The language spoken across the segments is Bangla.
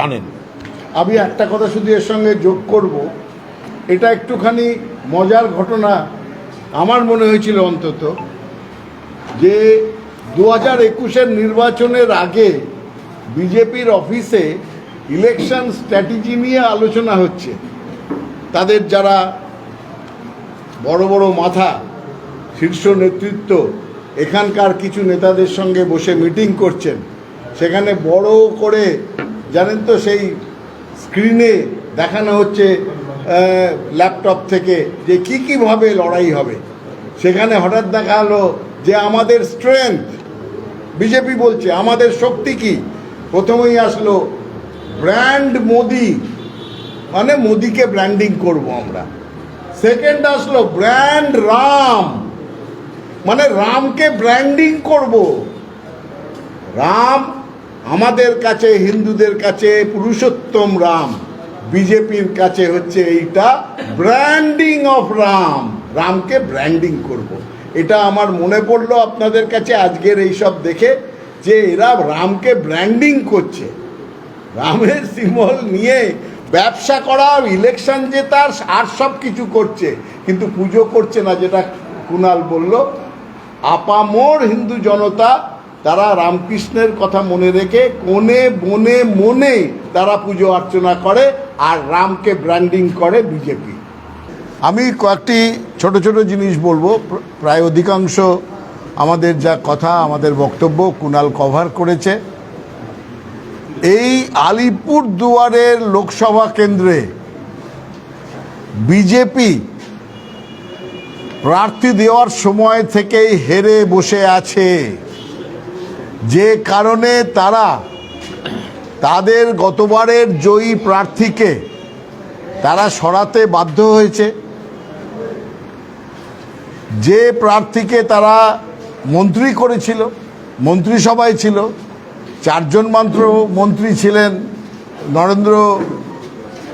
জানেন। আমি একটা কথা শুধু এর সঙ্গে যোগ করব। এটা একটুখানি মজার ঘটনা আমার মনে হয়েছিল অন্তত, যে দু হাজার একুশের নির্বাচনের আগে বিজেপির অফিসে ইলেকশন স্ট্র্যাটেজি নিয়ে আলোচনা হচ্ছে। তাদের যারা বড় বড় মাথা, শীর্ষ নেতৃত্ব, এখানকার কিছু নেতাদের সঙ্গে বসে মিটিং করছেন, সেখানে বড় করে জানেন তো সেই স্ক্রিনে দেখানো হচ্ছে ল্যাপটপ থেকে যে কী কীভাবে লড়াই হবে। সেখানে হঠাৎ দেখা হলো যে আমাদের স্ট্রেংথ বিজেপি বলছে, আমাদের শক্তি কি? প্রথমেই আসলো ব্র্যান্ড মোদি। মানে মোদিকে ব্র্যান্ডিং করব আমরা। সেকেন্ড আসলো ব্র্যান্ড রাম। মানে রামকে ব্র্যান্ডিং করব। রাম আমাদের কাছে, হিন্দুদের কাছে পুরুষোত্তম রাম, বিজেপির কাছে হচ্ছে এইটা ব্র্যান্ডিং অফ রাম রামকে ব্র্যান্ডিং করব। এটা আমার মনে পড়ল আপনাদের কাছে আজকের এইসব দেখে যে এরা রামকে ব্র্যান্ডিং করছে। রামের সিম্বল নিয়ে ব্যবসা করা ইলেকশন জেতার আর সব কিছু করছে। কিন্তু পুজো করছে না, যেটা কুনাল বলল, আপামোর হিন্দু জনতা তারা রামকৃষ্ণের কথা মনে রেখে কোণে, বনে, মনে তারা পুজো অর্চনা করে আর রামকে ব্র্যান্ডিং করে বিজেপি আমি কয়েকটি ছোট ছোট জিনিস বলব। প্রায় অধিকাংশ আমাদের যা কথা, আমাদের বক্তব্য কুনাল কভার করেছে। এই আলিপুর দুয়ারের লোকসভা কেন্দ্রে বিজেপি প্রার্থী দেওয়ার সময় থেকেই হেরে বসে আছে। যে কারণে তারা তাদের গতবারের জয়ী প্রার্থীকে তারা সরাতে বাধ্য হয়েছে। যে প্রার্থীকে তারা মন্ত্রী করেছিল, মন্ত্রিসভায় ছিল, চারজন মাত্র মন্ত্রী ছিলেন নরেন্দ্র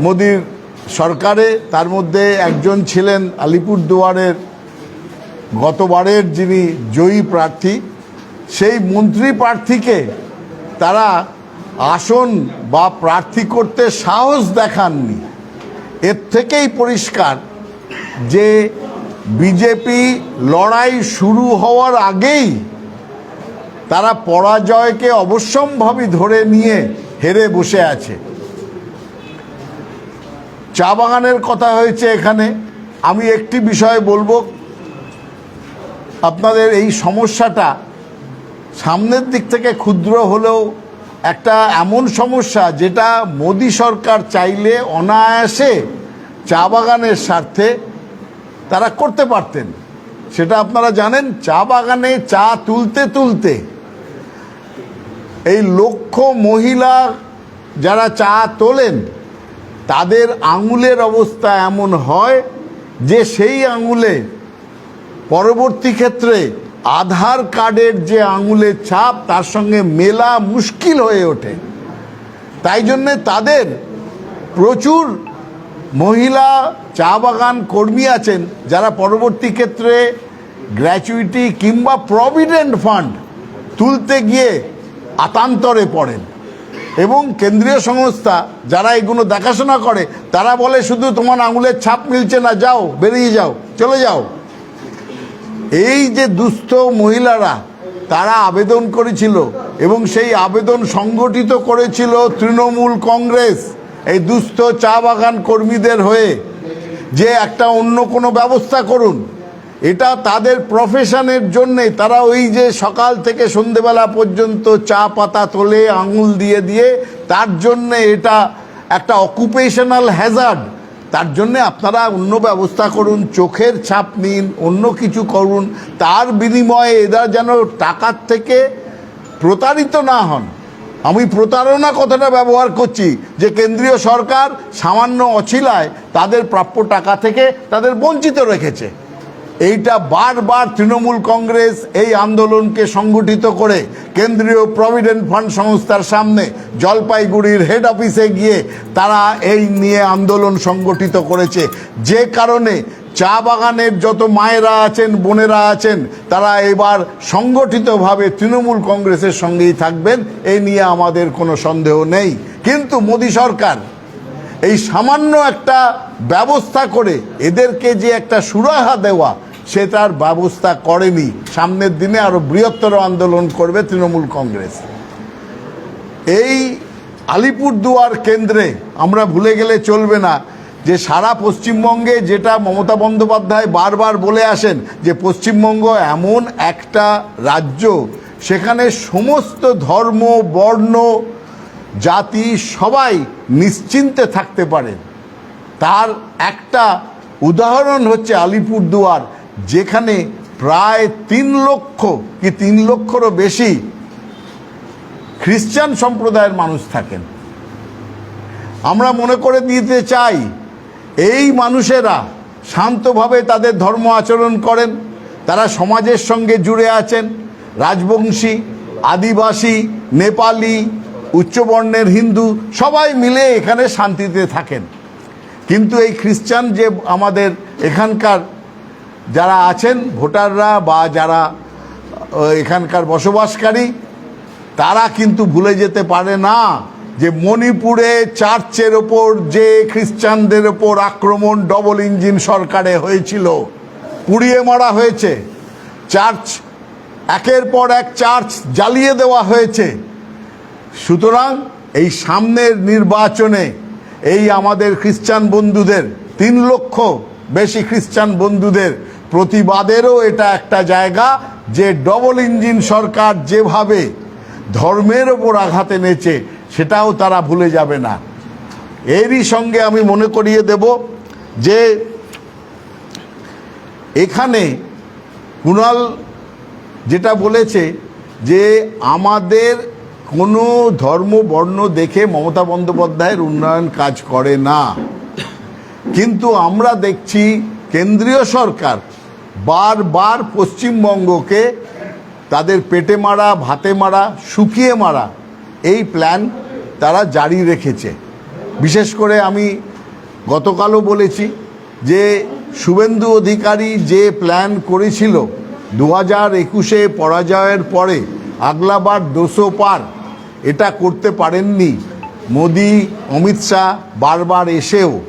মোদীর সরকারে, তার মধ্যে একজন ছিলেন আলিপুরদুয়ারের গতবারের যিনি জয়ী প্রার্থী। সেই মন্ত্রী প্রার্থীকে তারা আসন বা প্রার্থী করতে সাহস দেখাননি। এর থেকেই পরিষ্কার যে বিজেপি লড়াই শুরু হওয়ার আগেই তারা পরাজয়কে অবশ্যম্ভাবী ধরে নিয়ে হেরে বসে আছে। চা বাগানের কথা হয়েছে এখানে। আমি একটি বিষয় বলব। আপনাদের এই সমস্যাটা সামনের দিক থেকে ক্ষুদ্র হলেও একটা এমন সমস্যা যেটা মোদী সরকার চাইলে অনায়াসে চা বাগানের স্বার্থে তারা করতে পারতেন। সেটা আপনারা জানেন, চা বাগানে চা তুলতে তুলতে এই লক্ষ মহিলা যারা চা তোলেন, তাদের আঙুলের অবস্থা এমন হয় যে সেই আঙুলে পরবর্তী ক্ষেত্রে আধার কার্ডের যে আঙুলের ছাপ, তার সঙ্গে মেলা মুশকিল হয়ে ওঠে। তাই জন্যে তাদের প্রচুর মহিলা, চা বাগান কর্মী আছেন, যারা পরবর্তী ক্ষেত্রে গ্র্যাচুইটি কিংবা প্রভিডেন্ট ফান্ড তুলতে গিয়ে আতান্তরে পড়েন। এবং কেন্দ্রীয় সংস্থা যারা এগুলো দেখাশোনা করে, তারা বলে, শুধু তোমার আঙুলের ছাপ মিলছে না, যাও, বেরিয়ে যাও, চলে যাও। এই যে দুস্থ মহিলারা, তারা আবেদন করেছিল এবং সেই আবেদন সংগঠিত করেছিল তৃণমূল কংগ্রেস, এই দুস্থ চা বাগান কর্মীদের হয়ে। যে একটা অন্য কোনো ব্যবস্থা করুন, এটা তাদের প্রফেশনের জন্যে, তারা ওই যে সকাল থেকে সন্ধেবেলা পর্যন্ত চা পাতা তোলে আঙুল দিয়ে দিয়ে, তার জন্যে এটা একটা অকুপেশনাল হ্যাজার্ড তার জন্য আপনারা অন্য ব্যবস্থা করুন, চোখের ছাপ নিন, অন্য কিছু করুন। তার বিনিময়ে এরা যেন টাকার থেকে প্রতারিত না হন। আমি প্রতারণা কথাটা ব্যবহার করছি যে কেন্দ্রীয় সরকার সামান্য অছিলায় তাদের প্রাপ্য টাকা থেকে তাদের বঞ্চিত রেখেছে। এইটা বারবার তৃণমূল কংগ্রেস এই আন্দোলনকে সংগঠিত করে কেন্দ্রীয় প্রভিডেন্ট ফান্ড সংস্থার সামনে জলপাইগুড়ির হেড অফিসে গিয়ে তারা এই নিয়ে আন্দোলন সংগঠিত করেছে। যে কারণে চা বাগানের যত মায়েরা আছেন, বোনেরা আছেন, তারা এবার সংগঠিতভাবে তৃণমূল কংগ্রেসের সঙ্গেই থাকবেন এই নিয়ে আমাদের কোনো সন্দেহ নেই। কিন্তু মোদী সরকার এই সামান্য একটা ব্যবস্থা করে এদেরকে যে একটা সুরাহা দেওয়া সেটার ব্যবস্থা করেনি। সামনের দিনে আরও বৃহত্তর আন্দোলন করবে তৃণমূল কংগ্রেস। এই আলিপুরদুয়ার কেন্দ্রে আমরা ভুলে গেলে চলবে না যে সারা পশ্চিমবঙ্গে যেটা মমতা বন্দ্যোপাধ্যায় বারবার বলে আসেন যে পশ্চিমবঙ্গ এমন একটা রাজ্য, সেখানে সমস্ত ধর্ম, বর্ণ জাতি সবাই নিশ্চিন্তে থাকতে পারে। তার একটা উদাহরণ হচ্ছে আলিপুরদুয়ার, যেখানে প্রায় তিন লক্ষ কি তিন লক্ষরও বেশি খ্রিস্টান সম্প্রদায়ের মানুষ থাকেন। আমরা মনে করে দিতে চাই, এই মানুষেরা শান্তভাবে তাদের ধর্ম আচরণ করেন, তারা সমাজের সঙ্গে জুড়ে আছেন। রাজবংশী, আদিবাসী, নেপালি উচ্চবর্ণের হিন্দু সবাই মিলে এখানে শান্তিতে থাকেন। কিন্তু এই খ্রিস্টান যে আমাদের এখানকার যারা আছেন, ভোটাররা বা যারা এখানকার বসবাসকারী, তারা কিন্তু ভুলে যেতে পারে না যে মণিপুরে চার্চের ওপর যে খ্রিস্টানদের ওপর আক্রমণ ডবল ইঞ্জিন সরকারে হয়েছিল, পুড়িয়ে মারা হয়েছে, চার্চ, একের পর এক চার্চ জ্বালিয়ে দেওয়া হয়েছে সুতরাং এই সামনের নির্বাচনে এই আমাদের খ্রিস্টান বন্ধুদের, তিন লক্ষ বেশি খ্রিস্টান বন্ধুদের প্রতিবাদেরও এটা একটা জায়গা যে ডবল ইঞ্জিন সরকার যেভাবে ধর্মের ওপর আঘাত এনেছে সেটাও তারা ভুলে যাবে না। এরই সঙ্গে আমি মনে করিয়ে দেব যে এখানে কুণাল যেটা বলেছে যে আমাদের কোনো ধর্ম, বর্ণ দেখে মমতা বন্দ্যোপাধ্যায়ের উন্নয়ন কাজ করে না। কিন্তু আমরা দেখছি কেন্দ্রীয় সরকার বারবার পশ্চিমবঙ্গকে তাদের পেটে মারা, ভাতে মারা, শুকিয়ে মারা এই প্ল্যান তারা জারি রেখেছে। বিশেষ করে আমি গতকালও বলেছি যে শুভেন্দু অধিকারী যে প্ল্যান করেছিল, দু হাজার একুশে পরাজয়ের পরে আগলাবার দোষো পার এটা করতে পারেননি। মোদি, অমিত শাহ বারবার এসেও।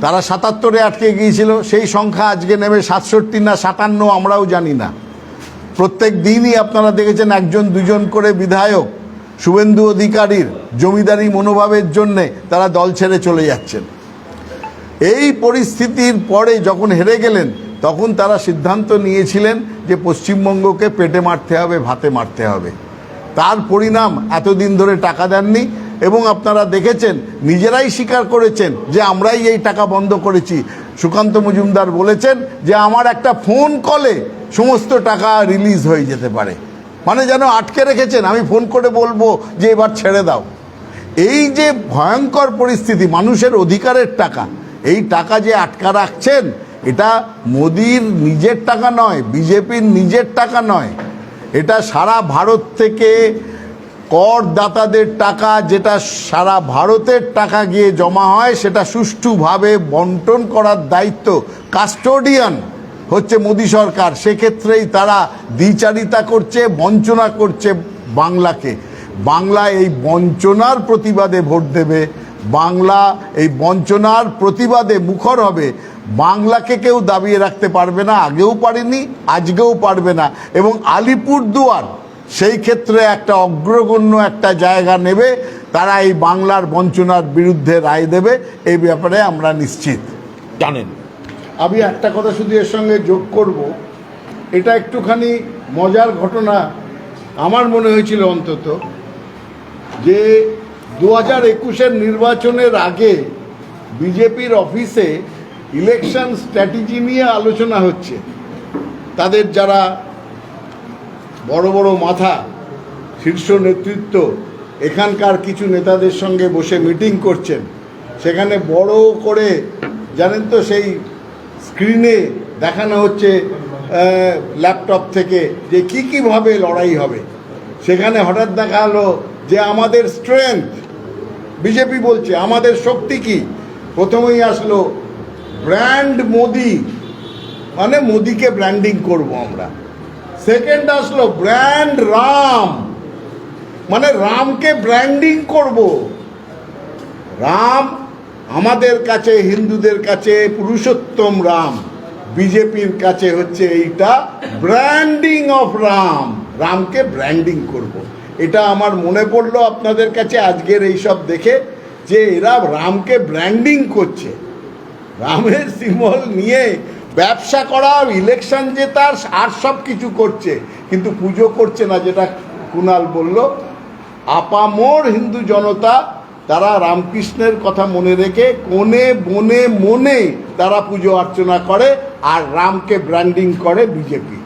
তারা সাতাত্তরে আটকে গিয়েছিল, সেই সংখ্যা আজকে নেমে সাতষট্টি না সাতান্ন, আমরাও জানি না। প্রত্যেক দিনই আপনারা দেখেছেন একজন, দুজন করে বিধায়ক, শুভেন্দু অধিকারীর জমিদারি মনোভাবের জন্যে তারা দল ছেড়ে চলে যাচ্ছেন। এই পরিস্থিতির পরে যখন হেরে গেলেন, তখন তারা সিদ্ধান্ত নিয়েছিলেন যে পশ্চিমবঙ্গকে পেটে মারতে হবে, ভাতে মারতে হবে। তার পরিণাম এতদিন ধরে টাকা দেননি এবং আপনারা দেখেছেন, নিজেরাই স্বীকার করেছেন যে আমরাই এই টাকা বন্ধ করেছি। সুকান্ত মজুমদার বলেছেন যে আমার একটা ফোন কলে সমস্ত টাকা রিলিজ হয়ে যেতে পারে। মানে যেন আটকে রেখেছেন, আমি ফোন করে বলব যে এবার ছেড়ে দাও। এই যে ভয়ঙ্কর পরিস্থিতি, মানুষের অধিকারের টাকা, এই টাকা যে আটকা রাখছেন, এটা মোদির নিজের টাকা নয়, বিজেপির নিজের টাকা নয়। এটা সারা ভারত থেকে করদাতাদের টাকা, যেটা সারা ভারতের টাকা গিয়ে জমা হয়, সেটা সুষ্ঠুভাবে বন্টন করার দায়িত্ব। কাস্টোডিয়ান হচ্ছে মোদী সরকার, সেক্ষেত্রেই তারা দ্বিচারিতা করছে, বঞ্চনা করছে বাংলাকে। বাংলা এই বঞ্চনার প্রতিবাদে ভোট দেবে, বাংলা এই বঞ্চনার প্রতিবাদে মুখর হবে। বাংলাকে কেউ দাবিয়ে রাখতে পারবে না আগেও পারেনি আজকেও পারবে না। এবং আলিপুরদুয়ার সেই ক্ষেত্রে একটা অগ্রগণ্য একটা জায়গা নেবে তারা এই বাংলার বঞ্চনার বিরুদ্ধে রায় দেবে এই ব্যাপারে আমরা নিশ্চিত। জানেন। আমি একটা কথা শুধু এর সঙ্গে যোগ করব এটা একটুখানি মজার ঘটনা আমার মনে হয়েছিল অন্তত যে দু হাজার একুশের নির্বাচনের আগে বিজেপির অফিসে ইলেকশন স্ট্র্যাটেজি নিয়ে আলোচনা হচ্ছে। তাদের যারা বড় বড় মাথা, শীর্ষ নেতৃত্ব, এখানকার কিছু নেতাদের সঙ্গে বসে মিটিং করছেন, সেখানে বড় করে জানেন তো সেই স্ক্রিনে দেখানো হচ্ছে ল্যাপটপ থেকে যে কী কীভাবে লড়াই হবে। সেখানে হঠাৎ দেখা হলো যে আমাদের স্ট্রেংথ বিজেপি বলছে, আমাদের শক্তি কি? প্রথমেই আসলো ব্র্যান্ড মোদি মানে মোদিকে ব্র্যান্ডিং করব আমরা। সেকেন্ড আসলো ব্র্যান্ড রাম মানে রামকে ব্র্যান্ডিং করব। রাম আমাদের কাছে, হিন্দুদের কাছে, পুরুষোত্তম রাম। বিজেপির কাছে হচ্ছে এইটা ব্র্যান্ডিং অফ রাম রামকে ব্র্যান্ডিং করব। এটা আমার মনে পড়ল আপনাদের কাছে আজকের এইসব দেখে যে এরা রামকে ব্র্যান্ডিং করছে। রামের সিম্বল নিয়ে ব্যবসা করা ইলেকশন জেতার, আর সব কিছু করছে। কিন্তু পুজো করছে না, যেটা কুণাল বলল। আপামোর হিন্দু জনতা, তারা রামকৃষ্ণের কথা মনে রেখে কোণে, বনে, মনে তারা পুজো অর্চনা করে, আর রামকে ব্র্যান্ডিং করে বিজেপি।